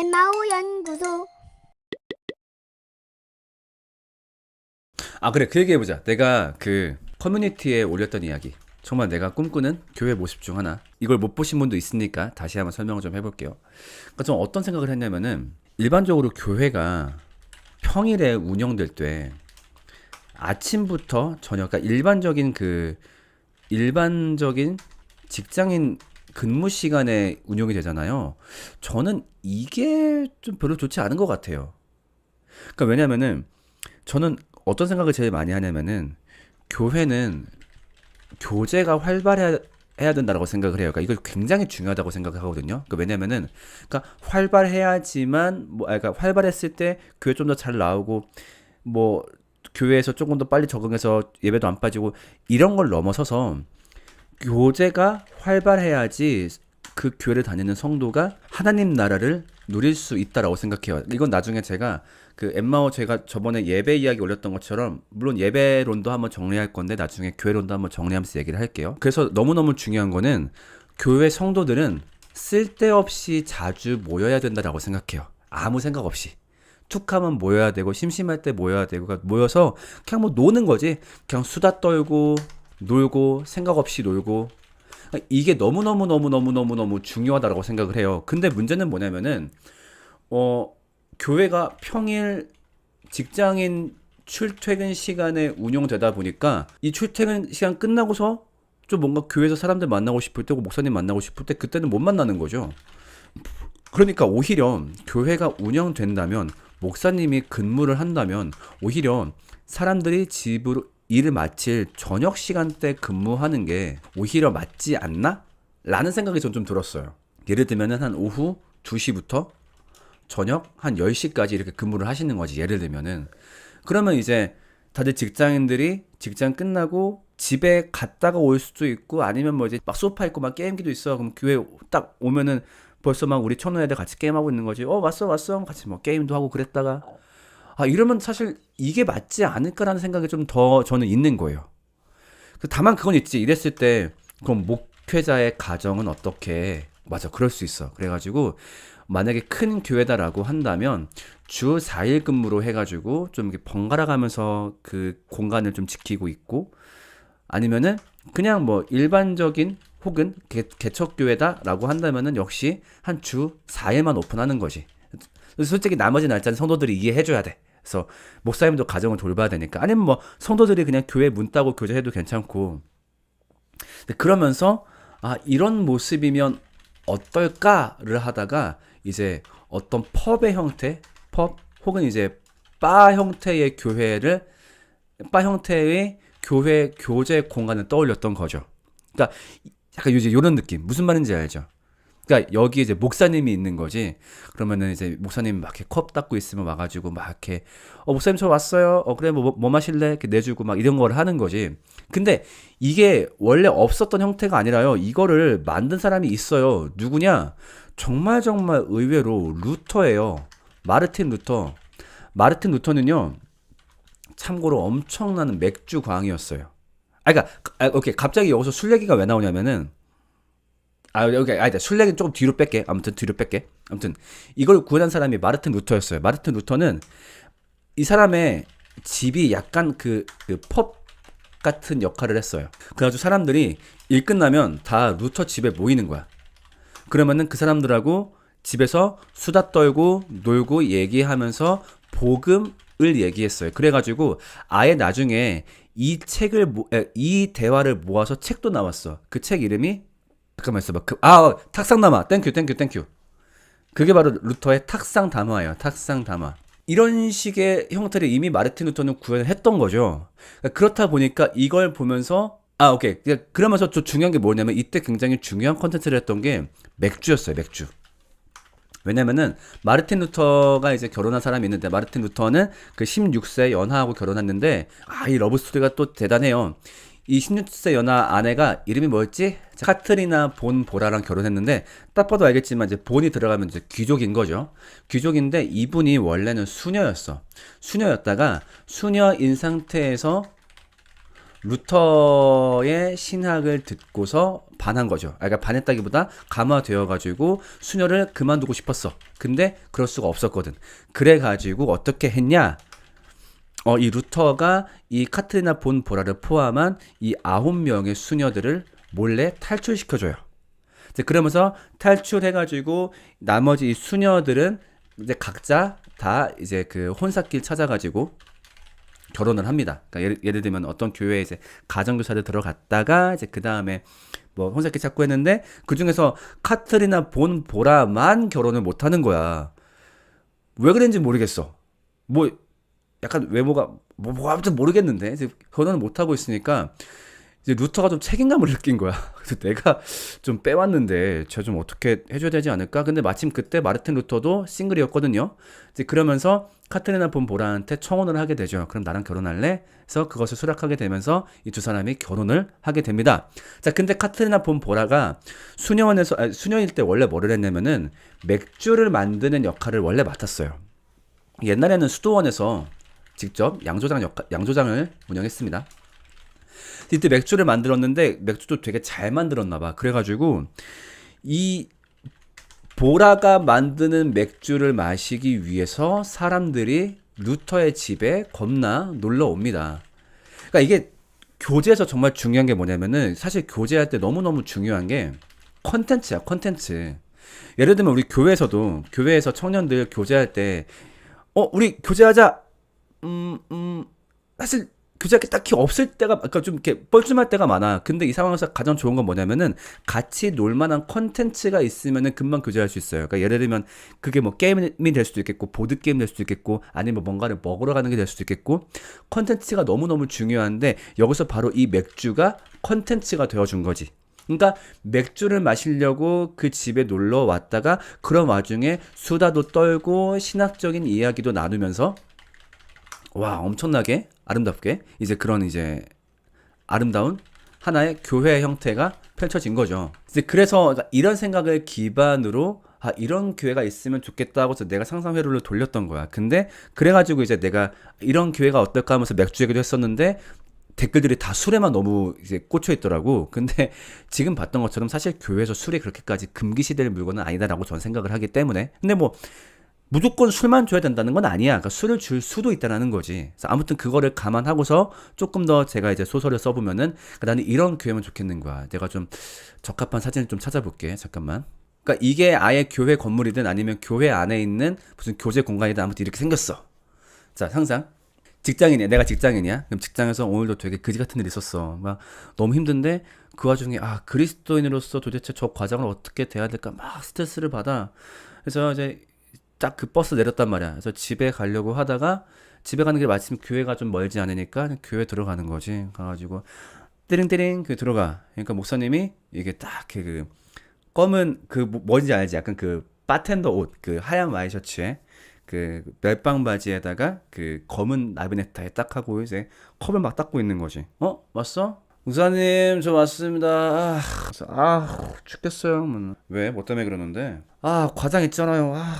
연구소. 아 그래. 그 얘기 해보자. 내가 그 커뮤니티에 올렸던 이야기. 정말 내가 꿈꾸는 교회 모습 중 하나. 이걸 못 보신 분도 있으니까 다시 한번 설명을 좀 해볼게요. 그러니까 좀 어떤 생각을 했냐면은 일반적으로 교회가 평일에 운영될 때 아침부터 저녁 그러니까 일반적인 그 일반적인 직장인 근무 시간에 운영이 되잖아요 저는 이게 좀 별로 좋지 않은 것 같아요 그러니까 왜냐면은 저는 어떤 생각을 제일 많이 하냐면은 교회는 교제가 활발해야 해야 된다라고 생각을 해요. 그러니까 이걸 굉장히 중요하다고 생각을 하거든요. 그러니까 왜냐면은 그러니까 활발해야지만 뭐 아, 그러니까 활발했을 때 교회 좀 더 잘 나오고 뭐 교회에서 조금 더 빨리 적응해서 예배도 안 빠지고 이런 걸 넘어서서 교제가 활발해야지 그 교회를 다니는 성도가 하나님 나라를 누릴 수 있다라고 생각해요. 이건 나중에 제가 그 엠마오 제가 저번에 예배 이야기 올렸던 것처럼 물론 예배론도 한번 정리할 건데 나중에 교회론도 한번 정리하면서 얘기를 할게요. 그래서 너무너무 중요한 거는 교회 성도들은 쓸데없이 자주 모여야 된다라고 생각해요. 아무 생각 없이. 툭 하면 모여야 되고 심심할 때 모여야 되고 모여서 그냥 뭐 노는 거지. 그냥 수다 떨고 놀고 생각 없이 놀고 이게 너무 너무 너무 너무 너무 너무 중요하다고 생각을 해요. 근데 문제는 뭐냐면은, 어, 교회가 평일 직장인 출퇴근 시간에 운영되다 보니까 이 출퇴근 시간 끝나고서 좀 뭔가 교회에서 사람들 만나고 싶을 때고 목사님 만나고 싶을 때 그때는 못 만나는 거죠. 그러니까 오히려 교회가 운영된다면 목사님이 근무를 한다면 오히려 사람들이 집으로 일을 마칠 저녁 시간대 근무하는 게 오히려 맞지 않나? 라는 생각이 전 좀 들었어요. 예를 들면은 한 오후 2시부터 저녁 한 10시까지 이렇게 근무를 하시는 거지. 예를 들면은. 그러면 이제 다들 직장인들이 직장 끝나고 집에 갔다가 올 수도 있고 아니면 뭐 이제 막 소파 있고 막 게임기도 있어. 그럼 교회 딱 오면은 벌써 막 우리 천호 애들 같이 게임하고 있는 거지. 어, 왔어, 왔어. 같이 뭐 게임도 하고 그랬다가. 아, 이러면 사실 이게 맞지 않을까라는 생각이 좀 더 저는 있는 거예요. 그 다만 그건 있지. 이랬을 때 그럼 목회자의 가정은 어떻게 맞아. 그럴 수 있어. 그래가지고 만약에 큰 교회다라고 한다면 주 4일 근무로 해가지고 좀 이렇게 번갈아 가면서 그 공간을 좀 지키고 있고 아니면은 그냥 뭐 일반적인 혹은 개, 개척교회다라고 한다면은 역시 한 주 4일만 오픈하는 거지. 솔직히 나머지 날짜는 성도들이 이해해줘야 돼. 그래서 목사님도 가정을 돌봐야 되니까 아니면 뭐 성도들이 그냥 교회 문 따고 교제해도 괜찮고 그러면서 아 이런 모습이면 어떨까를 하다가 이제 어떤 펍의 형태 펍 혹은 이제 바 형태의 교회를 바 형태의 교회 교제 공간을 떠올렸던 거죠. 그러니까 약간 이제 이런 느낌 무슨 말인지 알죠? 그러니까 여기 이제 목사님이 있는 거지. 그러면은 이제 목사님 막 이렇게 컵 닦고 있으면 와가지고 막 이렇게 어 목사님 저 왔어요. 어 그래 뭐, 뭐 마실래? 이렇게 내주고 막 이런 걸 하는 거지. 근데 이게 원래 없었던 형태가 아니라요. 이거를 만든 사람이 있어요. 누구냐? 정말 정말 의외로 루터예요. 마르틴 루터. 마르틴 루터는요. 참고로 엄청난 맥주 광이었어요. 아, 그러니까 아, 오케이 갑자기 여기서 술 얘기가 왜 나오냐면은 아, 여기, 아니다. 술 얘기는 조금 뒤로 뺄게. 아무튼 뒤로 뺄게. 아무튼, 이걸 구현한 사람이 마르틴 루터였어요. 마르틴 루터는 이 사람의 집이 약간 그, 그, 펍 같은 역할을 했어요. 그래가지고 사람들이 일 끝나면 다 루터 집에 모이는 거야. 그러면은 그 사람들하고 집에서 수다 떨고 놀고 얘기하면서 복음을 얘기했어요. 그래가지고 아예 나중에 이 책을, 이 대화를 모아서 책도 나왔어. 그 책 이름이 잠깐만 있어봐. 그, 아, 어, 탁상 담화. 땡큐, 땡큐, 땡큐. 그게 바로 루터의 탁상 담화예요. 탁상 담화. 이런 식의 형태를 이미 마르틴 루터는 구현을 했던 거죠. 그러니까 그렇다 보니까 이걸 보면서 아, 오케이. 그러니까 그러면서 좀 중요한 게 뭐냐면 이때 굉장히 중요한 컨텐츠를 했던 게 맥주였어요. 맥주. 왜냐면은 마르틴 루터가 이제 결혼한 사람이 있는데 마르틴 루터는 그 16세 연하하고 결혼했는데 아, 이 러브 스토리가 또 대단해요. 이 16세 연하 아내가 이름이 뭐였지? 카트리나 본 보라랑 결혼했는데 딱 봐도 알겠지만 이제 본이 들어가면 이제 귀족인 거죠. 귀족인데 이분이 원래는 수녀였어. 수녀였다가 수녀인 상태에서 루터의 신학을 듣고서 반한 거죠. 아, 그러니까 반했다기보다 감화되어 가지고 수녀를 그만두고 싶었어. 근데 그럴 수가 없었거든. 그래 가지고 어떻게 했냐? 어, 이 루터가 이 카트리나 본 보라를 포함한 이 아홉 명의 수녀들을 몰래 탈출시켜줘요. 이제 그러면서 탈출해가지고 나머지 이 수녀들은 이제 각자 다 이제 그 혼사길 찾아가지고 결혼을 합니다. 그러니까 예를, 예를 들면 어떤 교회에 이제 가정교사를 들어갔다가 이제 그 다음에 뭐 혼사길 찾고 했는데 그 중에서 카트리나 본 보라만 결혼을 못 하는 거야. 왜 그런지 모르겠어. 뭐 약간 외모가 뭐, 뭐 아무튼 모르겠는데 이제 결혼을 못 하고 있으니까 이제 루터가 좀 책임감을 느낀 거야. 그래서 내가 좀 빼왔는데 제가 좀 어떻게 해줘야 되지 않을까? 근데 마침 그때 마르틴 루터도 싱글이었거든요. 이제 그러면서 카트리나 본 보라한테 청혼을 하게 되죠. 그럼 나랑 결혼할래? 그래서 그것을 수락하게 되면서 이 두 사람이 결혼을 하게 됩니다. 자, 근데 카트리나 본 보라가 수녀원에서 아니, 수녀일 때 원래 뭐를 했냐면은 맥주를 만드는 역할을 원래 맡았어요. 옛날에는 수도원에서 직접 양조장 역 양조장을 운영했습니다. 이때 맥주를 만들었는데 맥주도 되게 잘 만들었나 봐. 그래가지고 이 보라가 만드는 맥주를 마시기 위해서 사람들이 루터의 집에 겁나 놀러 옵니다. 그러니까 이게 교제에서 정말 중요한 게 뭐냐면은 사실 교제할 때 너무너무 중요한 게 컨텐츠야, 컨텐츠. 예를 들면 우리 교회에서도 교회에서 청년들 교제할 때 어, 우리 교제하자. 음, 음, 사실 교제할 게 딱히 없을 때가, 그러니까 좀 이렇게 뻘쭘할 때가 많아. 근데 이 상황에서 가장 좋은 건 뭐냐면은 같이 놀 만한 컨텐츠가 있으면은 금방 교제할 수 있어요. 그러니까 예를 들면 그게 뭐 게임이 될 수도 있겠고, 보드 게임 될 수도 있겠고, 아니면 뭔가를 먹으러 가는 게 될 수도 있겠고, 컨텐츠가 너무너무 중요한데 여기서 바로 이 맥주가 컨텐츠가 되어 준 거지. 그러니까 맥주를 마시려고 그 집에 놀러 왔다가 그런 와중에 수다도 떨고 신학적인 이야기도 나누면서 와 엄청나게 아름답게 이제 그런 이제 아름다운 하나의 교회 형태가 펼쳐진 거죠. 이제 그래서 이런 생각을 기반으로 아 이런 교회가 있으면 좋겠다고 해서 내가 상상 회로를 돌렸던 거야. 근데 그래가지고 이제 내가 이런 교회가 어떨까 하면서 맥주 얘기도 했었는데 댓글들이 다 술에만 너무 이제 꽂혀 있더라고. 근데 지금 봤던 것처럼 사실 교회에서 술이 그렇게까지 금기시될 물건은 아니다라고 저는 생각을 하기 때문에. 근데 뭐 무조건 술만 줘야 된다는 건 아니야. 그러니까 술을 줄 수도 있다라는 거지. 그래서 아무튼 그거를 감안하고서 조금 더 제가 이제 소설을 써보면은 나는 이런 교회면 좋겠는 거야. 내가 좀 적합한 사진을 좀 찾아볼게. 잠깐만. 그러니까 이게 아예 교회 건물이든 아니면 교회 안에 있는 무슨 교제 공간이든 아무튼 이렇게 생겼어. 자, 상상. 직장인이야. 내가 직장인이야. 그럼 직장에서 오늘도 되게 그지 같은 일이 있었어. 막 너무 힘든데 그 와중에 아 그리스도인으로서 도대체 저 과정을 어떻게 돼야 될까 막 스트레스를 받아. 그래서 이제 딱 그 버스 내렸단 말이야. 그래서 집에 가려고 하다가 집에 가는 길 마침 교회가 좀 멀지 않으니까 교회 들어가는 거지. 가가지고 띠링띠링 그 들어가. 그러니까 목사님이 이게 딱그 검은 그 뭐- 뭔지 알지? 약간 그 바텐더 옷, 그 하얀 와이셔츠에 그 멜빵 바지에다가 그 검은 나비네타에 딱 하고 이제 컵을 막 닦고 있는 거지. 어? 왔어? 목사님 저 왔습니다. 아, 아 죽겠어요. 뭐. 왜? 뭐 때문에 그러는데? 아 과장 있잖아요. 아.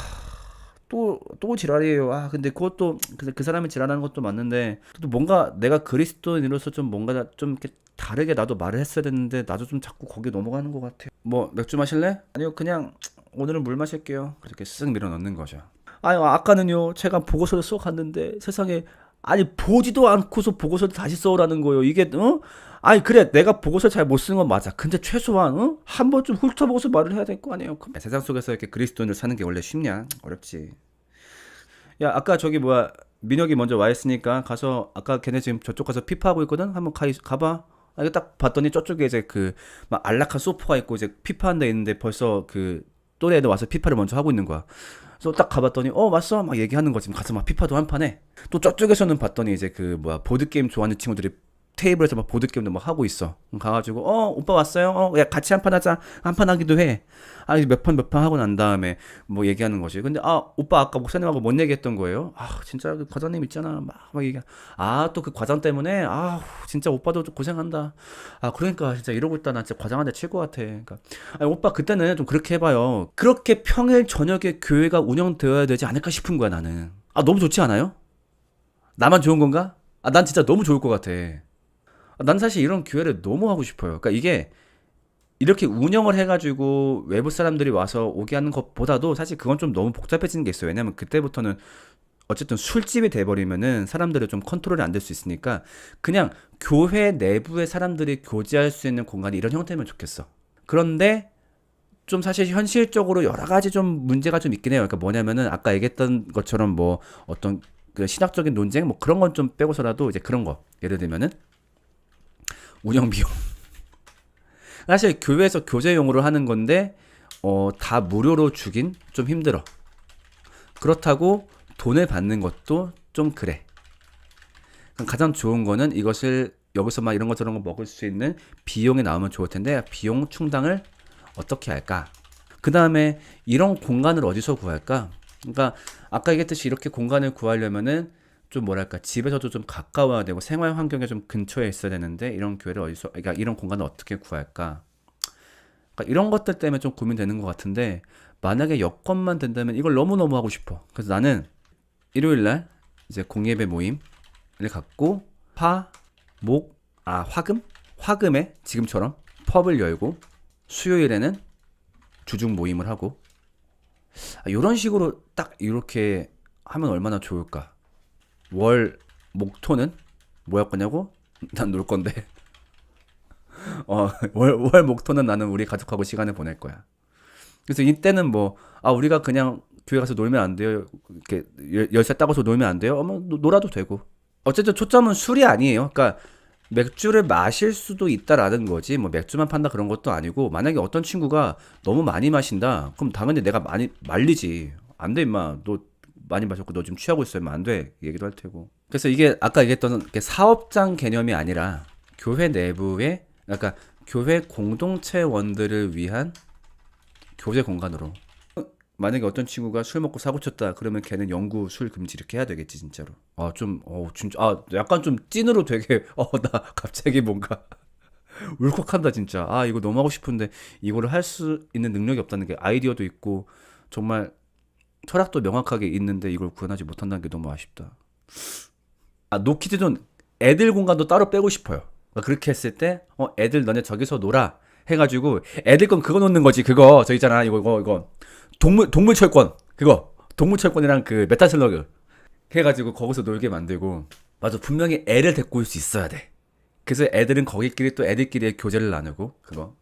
또, 또 지랄이에요. 아, 근데 그것도, 근데 그 사람이 지랄하는 것도 맞는데, 또 뭔가 내가 그리스도인으로서 좀 뭔가 좀 이렇게 다르게 나도 말을 했어야 됐는데, 나도 좀 자꾸 거기 넘어가는 것 같아. 뭐, 맥주 마실래? 아니요, 그냥, 오늘은 물 마실게요. 그렇게 쓱 밀어 넣는 거죠. 아유, 아까는요, 제가 보고서를 써 갔는데, 세상에, 아니, 보지도 않고서 보고서를 다시 써오라는 거예요. 이게, 어? 아니, 그래, 내가 보고서 잘 못 쓰는 건 맞아. 근데 최소한, 어? 한번좀 훑어보고서 말을 해야 될 거 아니에요. 그럼 세상 속에서 이렇게 그리스도인을 사는 게 원래 쉽냐? 어렵지. 야, 아까 저기 뭐야, 민혁이 먼저 와 있으니까 가서, 아까 걔네 지금 저쪽 가서 피파하고 있거든? 한번 가, 가봐. 아, 이거 딱 봤더니 저쪽에 이제 그, 막 안락한 소파가 있고 이제 피파한 데 있는데 벌써 그, 또래 애들 와서 피파를 먼저 하고 있는 거야. 그래서 딱 가봤더니, 어, 왔어? 막 얘기하는 거지. 가서 막 피파도 한판 해. 또 저쪽에서는 봤더니 이제 그, 뭐야, 보드 게임 좋아하는 친구들이 테이블에서 막 보드게임도 막 하고 있어. 가가지고, 어, 오빠 왔어요? 어, 야, 같이 한 판 하자. 한 판 하기도 해. 아, 이제 몇판 몇 판 하고 난 다음에 뭐 얘기하는 거지. 근데, 아, 오빠 아까 목사님하고 뭔 얘기했던 거예요? 아, 진짜 그 과장님 있잖아. 막, 막 얘기. 아, 또 그 과장 때문에, 아, 진짜 오빠도 좀 고생한다. 아, 그러니까 진짜 이러고 있다. 나 진짜 과장한테 칠 것 같아. 그러니까, 아니, 오빠 그때는 좀 그렇게 해봐요. 그렇게 평일 저녁에 교회가 운영되어야 되지 않을까 싶은 거야, 나는. 아, 너무 좋지 않아요? 나만 좋은 건가? 아, 난 진짜 너무 좋을 것 같아. 난 사실 이런 기회를 너무 하고 싶어요. 그러니까 이게 이렇게 운영을 해가지고 외부 사람들이 와서 오게 하는 것보다도 사실 그건 좀 너무 복잡해지는 게 있어요. 왜냐면 그때부터는 어쨌든 술집이 돼버리면은 사람들이 좀 컨트롤이 안 될 수 있으니까 그냥 교회 내부의 사람들이 교제할 수 있는 공간이 이런 형태면 좋겠어. 그런데 좀 사실 현실적으로 여러 가지 좀 문제가 좀 있긴 해요. 그러니까 뭐냐면은 아까 얘기했던 것처럼 뭐 어떤 그 신학적인 논쟁 뭐 그런 건 좀 빼고서라도 이제 그런 거 예를 들면은 운영 비용. 사실 교회에서 교제용으로 하는 건데 어 다 무료로 주긴 좀 힘들어. 그렇다고 돈을 받는 것도 좀 그래. 가장 좋은 거는 이것을 여기서 막 이런 것 저런 거 먹을 수 있는 비용이 나오면 좋을 텐데 비용 충당을 어떻게 할까? 그 다음에 이런 공간을 어디서 구할까? 그러니까 아까 얘기했듯이 이렇게 공간을 구하려면은 좀 뭐랄까 집에서도 좀 가까워야 되고 생활 환경에 좀 근처에 있어야 되는데 이런 교회를 어디서 그러니까 이런 공간을 어떻게 구할까? 그러니까 이런 것들 때문에 좀 고민되는 것 같은데 만약에 여건만 된다면 이걸 너무 너무 하고 싶어. 그래서 나는 일요일 날 이제 공예배 모임을 갖고 화, 목, 아 화금, 화금에 지금처럼 펍을 열고 수요일에는 주중 모임을 하고 아, 이런 식으로 딱 이렇게 하면 얼마나 좋을까? 월, 목, 토는 뭐할 거냐고? 난 놀 건데. 어, 월, 월, 목, 토는 나는 우리 가족하고 시간을 보낼 거야. 그래서 이때는 뭐, 아, 우리가 그냥 교회 가서 놀면 안 돼요. 이렇게 열- 열쇠 따고서 놀면 안 돼요. 어머, 노- 놀아도 되고. 어쨌든 초점은 술이 아니에요. 그러니까 맥주를 마실 수도 있다라는 거지. 뭐 맥주만 판다 그런 것도 아니고 만약에 어떤 친구가 너무 많이 마신다. 그럼 당연히 내가 많이 말리지. 안 돼, 임마. 너 많이 마셨고 너 지금 취하고 있으면 안 돼. 얘기도 할 테고. 그래서 이게 아까 얘기했던 사업장 개념이 아니라 교회 내부의 그러니까 교회 공동체원들을 위한 교제 공간으로. 만약에 어떤 친구가 술 먹고 사고 쳤다. 그러면 걔는 영구 술 금지 이렇게 해야 되겠지 진짜로. 아좀 어 진짜 아 약간 좀 찐으로 되게 어 나 갑자기 뭔가 울컥한다 진짜. 아 이거 너무 하고 싶은데 이거를 할 수 있는 능력이 없다는 게 아이디어도 있고 정말 철학도 명확하게 있는데 이걸 구현하지 못한다는 게 너무 아쉽다. 아 노키즈존 애들 공간도 따로 빼고 싶어요. 그러니까 그렇게 했을 때 어 애들 너네 저기서 놀아. 해가지고 애들 건 그거 놓는 거지 그거. 저 있잖아 이거 이거 이거. 동물 동물 철권. 그거. 동물 철권이랑 그 메타슬러그. 해가지고 거기서 놀게 만들고. 맞아 분명히 애를 데리고 올 수 있어야 돼. 그래서 애들은 거기끼리 또 애들끼리의 교제를 나누고 그거